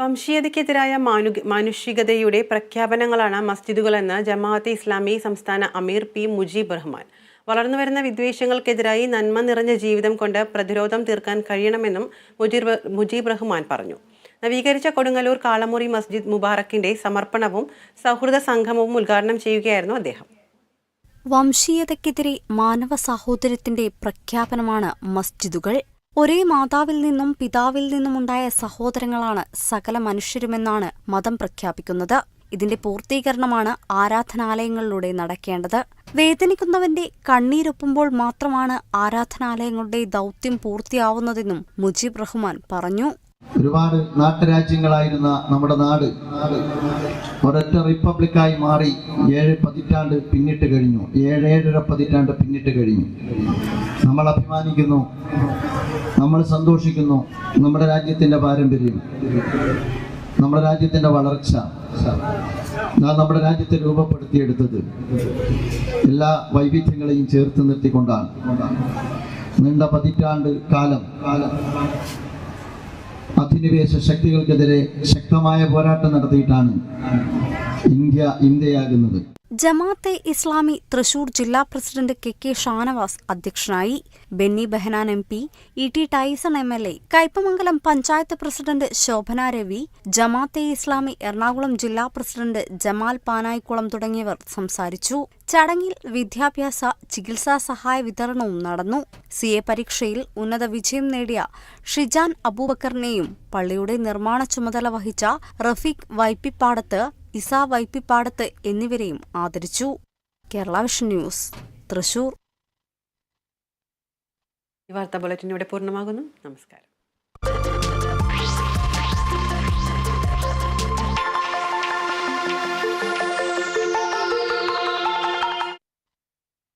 വംശീയതയ്ക്കെതിരായ മാനു മാനുഷികതയുടെ പ്രഖ്യാപനങ്ങളാണ് മസ്ജിദുകളെന്ന് ജമാഅത്ത് ഇസ്ലാമി സംസ്ഥാന അമീർ പി മുജീബ് റഹ്മാൻ. വളർന്നുവരുന്ന വിദ്വേഷങ്ങൾക്കെതിരായി നന്മ നിറഞ്ഞ ജീവിതം കൊണ്ട് പ്രതിരോധം തീർക്കാൻ കഴിയണമെന്നും മുജീബ് മുജീബ് റഹ്മാൻ പറഞ്ഞു. നവീകരിച്ച കൊടുങ്ങല്ലൂർ കാളമുറി മസ്ജിദ് മുബാറക്കിന്റെ സമർപ്പണവും സൗഹൃദ സംഗമവും ഉദ്ഘാടനം ചെയ്യുകയായിരുന്നു അദ്ദേഹം. വംശീയതയ്ക്കെതിരെ മാനവ സാഹോദര്യത്തിന്റെ പ്രഖ്യാപനമാണ് മസ്ജിദുകൾ ഒരേ മാതാവിൽ നിന്നും പിതാവിൽ നിന്നുമുണ്ടായ സഹോദരങ്ങളാണ് സകല മനുഷ്യരുമെന്നാണ് മതം പ്രഖ്യാപിക്കുന്നത്. ഇതിന്റെ പൂർത്തീകരണമാണ് ആരാധനാലയങ്ങളിലൂടെ നടക്കേണ്ടത്. വേദനിക്കുന്നവന്റെ കണ്ണീരൊപ്പുമ്പോൾ മാത്രമാണ് ആരാധനാലയങ്ങളുടെ ദൗത്യം പൂർത്തിയാവുന്നതെന്നും മുജീബ് റഹ്മാൻ പറഞ്ഞു. ഒരുപാട് നാട്ടുരാജ്യങ്ങളായിരുന്ന നമ്മുടെ നാട് ഒരൊറ്റ റിപ്പബ്ലിക്കായി മാറി ഏഴ് പതിറ്റാണ്ട് പിന്നിട്ട് കഴിഞ്ഞു. ഏഴ് ഏഴര പതിറ്റാണ്ട് പിന്നിട്ട് കഴിഞ്ഞു. നമ്മൾ അഭിമാനിക്കുന്നു. നമ്മൾ സന്തോഷിക്കുന്നു നമ്മുടെ രാജ്യത്തിന്റെ പാരമ്പര്യം നമ്മുടെ രാജ്യത്തിന്റെ വളർച്ച നാം നമ്മുടെ രാജ്യത്തെ രൂപപ്പെടുത്തിയെടുത്തത് എല്ലാ വൈവിധ്യങ്ങളെയും ചേർത്ത് നിർത്തിക്കൊണ്ടാണ്. നീണ്ട പതിറ്റാണ്ട് കാലം അധിനിവേശ ശക്തികൾക്കെതിരെ ശക്തമായ പോരാട്ടം നടത്തിയിട്ടാണ് ഇന്ത്യ ഇന്ത്യയാകുന്നത്. ജമാഅത്തെ ഇസ്ലാമി തൃശൂർ ജില്ലാ പ്രസിഡന്റ് കെ കെ ഷാനവാസ് അധ്യക്ഷനായി Benny Behanan M P E T Tyson M L A Kaipamangalam panchayat president Shobhana Ravi Jamaat-e Islami Ernakulam ജില്ലാ പ്രസിഡന്റ് ജമാൽ പാനായിക്കുളം തുടങ്ങിയവർ സംസാരിച്ചു. ചടങ്ങിൽ വിദ്യാഭ്യാസ ചികിത്സാ സഹായ വിതരണവും നടന്നു. സി എ പരീക്ഷയിൽ ഉന്നത വിജയം നേടിയ ഷിജാൻ അബൂബക്കറിനെയും പള്ളിയുടെ നിർമ്മാണ ചുമതല വഹിച്ച റഫീഖ് വൈപ്പിപ്പാടത്ത് ഇസ വൈപ്പിപ്പാടത്ത് എന്നിവരെയും ആദരിച്ചു. Kerala vision news Thrissur. ഈ വാർത്താ ബുള്ളറ്റിൻ ഇവിടെ പൂർണമാകുന്നു. നമസ്കാരം.